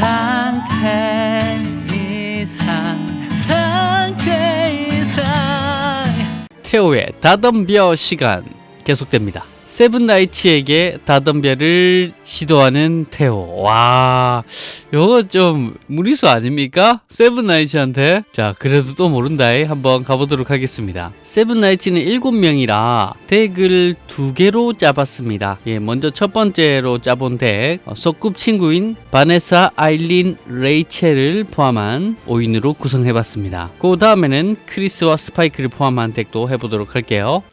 상태 이상 상태 이상 태호의 다덤벼 시간 계속됩니다. 세븐나이츠에게 다덤벼를 시도하는 태호. 와, 이거 좀 무리수 아닙니까? 세븐나이츠한테. 자, 그래도 또 모른다. 한번 가보도록 하겠습니다. 세븐나이츠는 7명이라 덱을 두 개로 짜봤습니다. 예, 먼저 첫 번째로 짜본 덱, 어, 소꿉 친구인 바네사, 아일린, 레이첼을 포함한 5인으로 구성해봤습니다. 그 다음에는 크리스와 스파이크를 포함한 덱도 해보도록 할게요.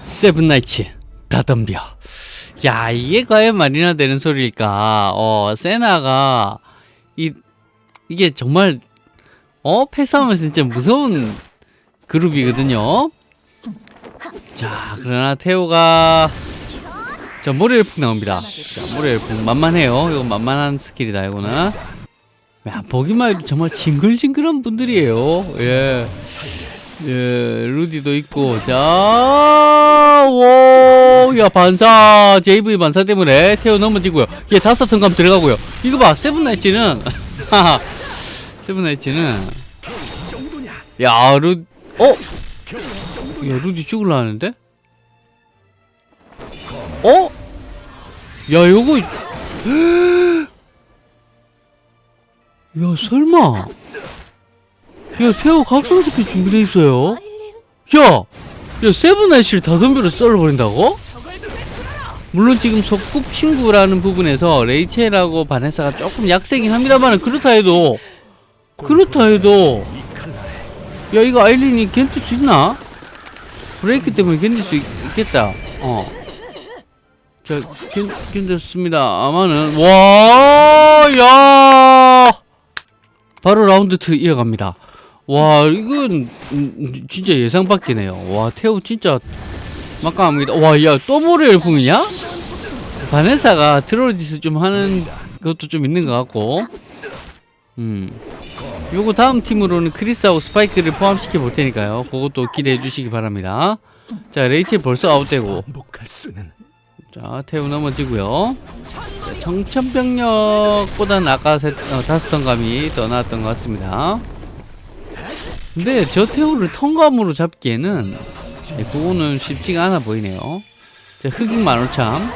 세븐나이츠. 다 덤벼. 야, 이게 과연 말이나 되는 소리일까? 어, 세나가, 이, 이게 정말, 어, 패스하면서 진짜 무서운 그룹이거든요? 자, 그러나 태호가, 자, 모래일풍 나옵니다. 자, 모래일풍. 만만해요. 이거 만만한 스킬이다, 이거는. 야, 보기만 해도 정말 징글징글한 분들이에요. 예. 예, 루디도 있고, 자, 오, 야, 반사, JV 반사 때문에 태워 넘어지고요. 얘 다섯 턴감 들어가고요. 이거 봐, 세븐나이츠는, 세븐나이츠는, 야, 루, 어? 야, 루디 죽을라 하는데? 어? 야, 요거, 야, 설마. 야, 태호 각성 스킬 준비돼 있어요. 야, 야, 세븐나이츠를 다 덤벼로 썰어버린다고? 물론 지금 속국 친구라는 부분에서 레이첼하고 바네사가 조금 약세긴 합니다만 그렇다 해도 그렇다 해도 야 이거 아일린이 견딜 수 있나? 브레이크 때문에 견딜 수 있, 겠다 어. 자, 견, 견뎠습니다. 아마는 와, 야, 바로 라운드 2 이어갑니다. 와 이건 음, 진짜 예상 밖이네요. 와 태우 진짜 막강 합니다. 와 야 또 모래 열풍이냐? 바네사가 트롤 짓을 좀 하는 것도 좀 있는 것 같고 음 요거 다음 팀으로는 크리스하고 스파이크를 포함시켜 볼 테니까요. 그것도 기대해 주시기 바랍니다. 자 레이첼 벌써 아웃되고 자 태우 넘어지고요. 자, 청천벽력보다는 아까 세, 어, 다섯 턴 감이 더 나았던 것 같습니다. 근데 저 태우를 턴감으로 잡기에는 예, 그거는 쉽지가 않아 보이네요. 자, 흑인 만월참.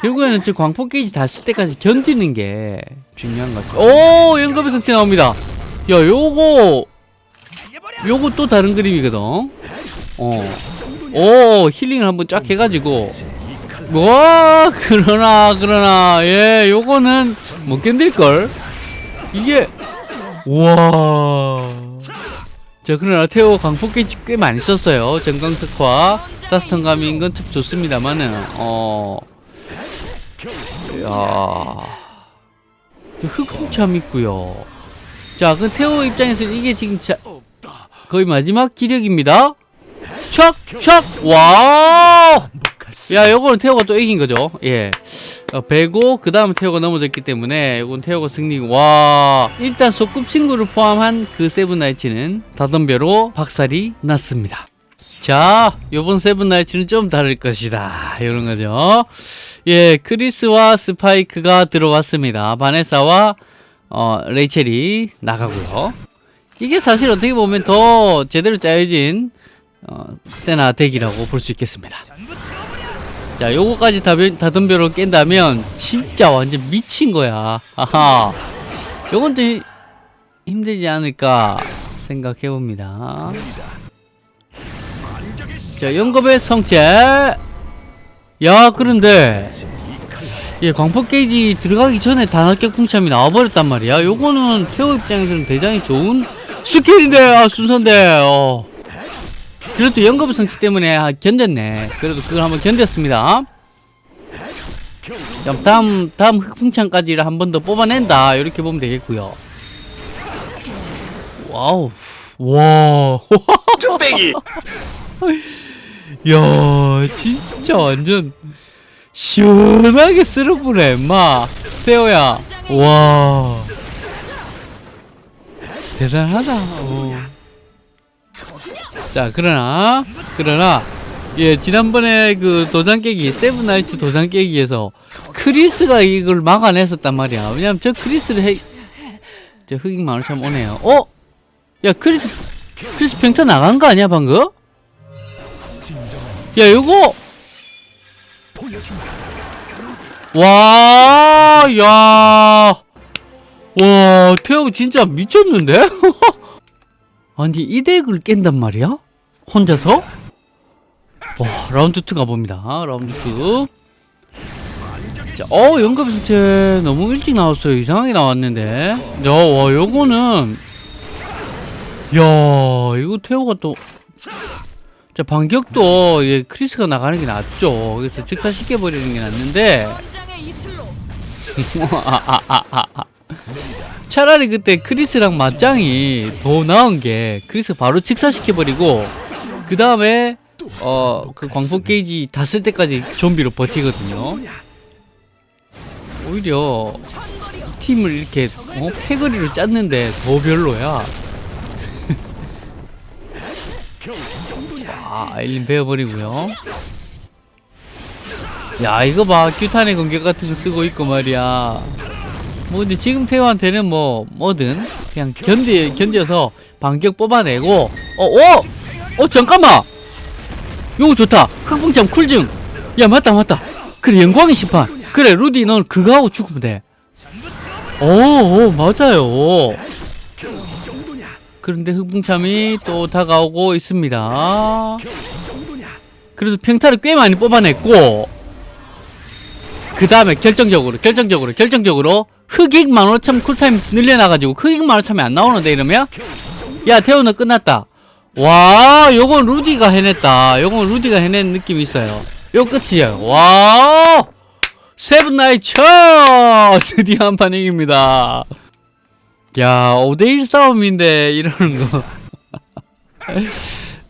결국에는 저 광폭 게이지 다 쓸 때까지 견디는 게 중요한 것 같아요. 오! 연금의 성취 나옵니다. 야, 요거, 요거 또 다른 그림이거든. 어. 오, 힐링을 한번 쫙 해가지고. 와, 그러나, 그러나, 예, 요거는 못 견딜걸? 이게, 우와. 자, 그러나 태호 강폭기 꽤 많이 썼어요. 정강석화, 따스한 감인 건 참 좋습니다만은, 어, 야, 흑풍참 있고요. 자, 그 태호 입장에서는 이게 지금 자, 거의 마지막 기력입니다. 촥! 촥! 와! 반복할 수 야, 요거는 태호가 또 이긴 거죠. 예. 어, 배고, 그 다음 태호가 넘어졌기 때문에, 요건 태호가 승리고, 와. 일단 소꿉친구를 포함한 그 세븐나이츠는 다덤벼로 박살이 났습니다. 자, 요번 세븐나이츠는 좀 다를 것이다. 이런 거죠. 예, 크리스와 스파이크가 들어왔습니다. 바네사와, 어, 레이첼이 나가고요. 이게 사실 어떻게 보면 더 제대로 짜여진, 어, 세나 덱이라고 볼 수 있겠습니다. 자, 요거까지 다, 다덤벼로 깬다면 진짜 완전 미친 거야. 하하. 요건 좀 히- 힘들지 않을까 생각해 봅니다. 자, 연겁의 성체. 야, 그런데 예, 광폭 게이지 들어가기 전에 단합격 풍참이 나와버렸단 말이야. 요거는 태호 입장에서는 대단히 좋은 스킬인데, 아, 순서인데, 어. 그래도 연금 성취 때문에 아, 견뎠네. 그래도 그걸 한번 견뎠습니다. 그럼 다음 다음 흑풍창까지를 한 번 더 뽑아낸다. 이렇게 보면 되겠고요. 와우, 와, 뚝배기 야, 진짜 완전 시원하게 쓸어보네, 마. 태호야, 와, 대단하다. 어. 자, 그러나, 그러나, 예, 지난번에 그 도장 깨기, 세븐나이츠 도장 깨기에서 크리스가 이걸 막아냈었단 말이야. 왜냐면 저 크리스를 해, 저 흑인 마을 참 오네요. 어? 야, 크리스, 크리스 평타 나간 거 아니야, 방금? 야, 요거! 와, 야. 와, 태호 진짜 미쳤는데? 아니, 이 덱을 깬단 말이야? 혼자서? 와, 라운드 2 가봅니다. 라운드 2. 자, 어, 연금수체 너무 일찍 나왔어요. 이상하게 나왔는데. 야, 와, 요거는. 야, 이거 태호가 또. 자, 반격도, 예, 크리스가 나가는 게 낫죠. 그래서 즉사시켜버리는 게 낫는데. 아, 아, 아, 아. 차라리 그때 크리스랑 맞짱이 더 나은 게 크리스 바로 직사시켜버리고 그 다음에 어 그 광폭 게이지 다 쓸 때까지 좀비로 버티거든요. 오히려 팀을 이렇게 어, 패거리로 짰는데 더 별로야. 와 아일린 베어버리고요. 야 이거 봐. 규탄의 공격 같은 거 쓰고 있고 말이야 뭐 근데 지금 태호한테는 뭐 뭐든 그냥 견디 견뎌서 반격 뽑아내고 어 어! 어 잠깐만! 요거 좋다! 흑풍참 쿨증 야 맞다 맞다! 그래 영광의 심판! 그래 루디 넌 그거 하고 죽으면 돼. 오, 오 맞아요. 그런데 흑풍참이 또 다가오고 있습니다. 그래도 평타를 꽤 많이 뽑아냈고 그 다음에 결정적으로 결정적으로 결정적으로 흑익 만호참 쿨타임 늘려놔가지고 흑익 만호참이 안 나오는데 이러면? 야 태우는 끝났다. 와 요건 루디가 해냈다. 요건 루디가 해낸 느낌이 있어요. 요 끝이에요. 와 세븐나이츠 드디어 한 판 이깁니다. 야 5대1 싸움인데 이러는 거.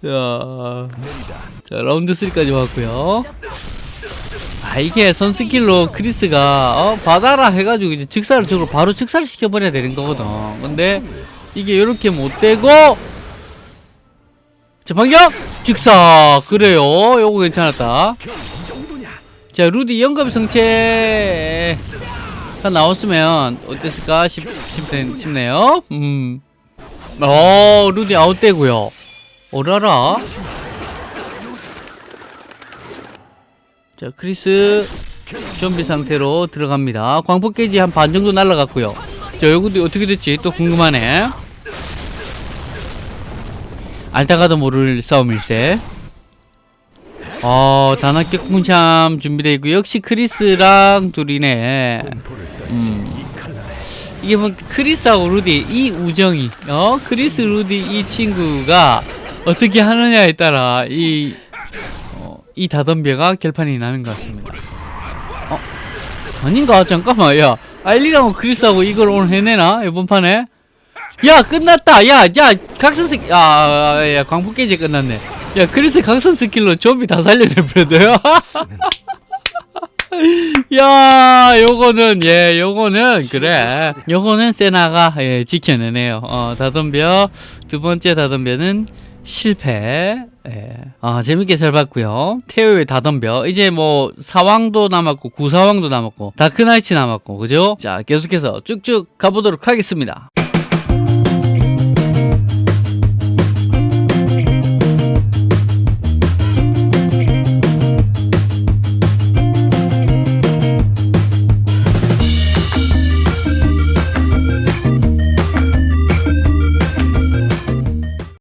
야. 자 라운드 3까지 왔고요 아 이게 선스킬로 크리스가 어 받아라 해가지고 이제 직사를 저걸 바로 직사를 시켜버려야 되는 거거든. 근데 이게 이렇게 못되고 자 반격! 직사! 그래요. 요거 괜찮았다. 자 루디 영감 성체가 나왔으면 어땠을까 싶, 싶, 싶네요. 음어 루디 아웃되고요. 오라라 자 크리스 좀비 상태로 들어갑니다. 광폭 게이지 한 반 정도 날라갔고요. 자 요것도 어떻게 됐지 또 궁금하네. 알다가도 모를 싸움일세. 어 단합격 풍참 준비되어 있고 역시 크리스랑 둘이네. 음. 이게 뭐 크리스하고 루디 이 우정이 어? 크리스 루디 이 친구가 어떻게 하느냐에 따라 이 어, 이 다덤벼가 결판이 나는 것 같습니다. 어? 아닌가? 잠깐만, 야. 아일리랑 크리스하고 이걸 오늘 해내나? 이번 판에? 야, 끝났다! 야, 야, 각성 스 야, 야, 야, 광폭 깨지 끝났네. 야, 크리스 각성 스킬로 좀비 다 살려내버려도요? 야, 요거는, 예, 요거는, 그래. 요거는 세나가, 예, 지켜내네요. 어, 다덤벼, 두 번째 다덤벼는 실패. 예. 아, 재밌게 잘 봤고요. 태호의 다덤벼. 이제 뭐 사왕도 남았고 구사왕도 남았고 다크나이츠 남았고 그죠? 자, 계속해서 쭉쭉 가보도록 하겠습니다.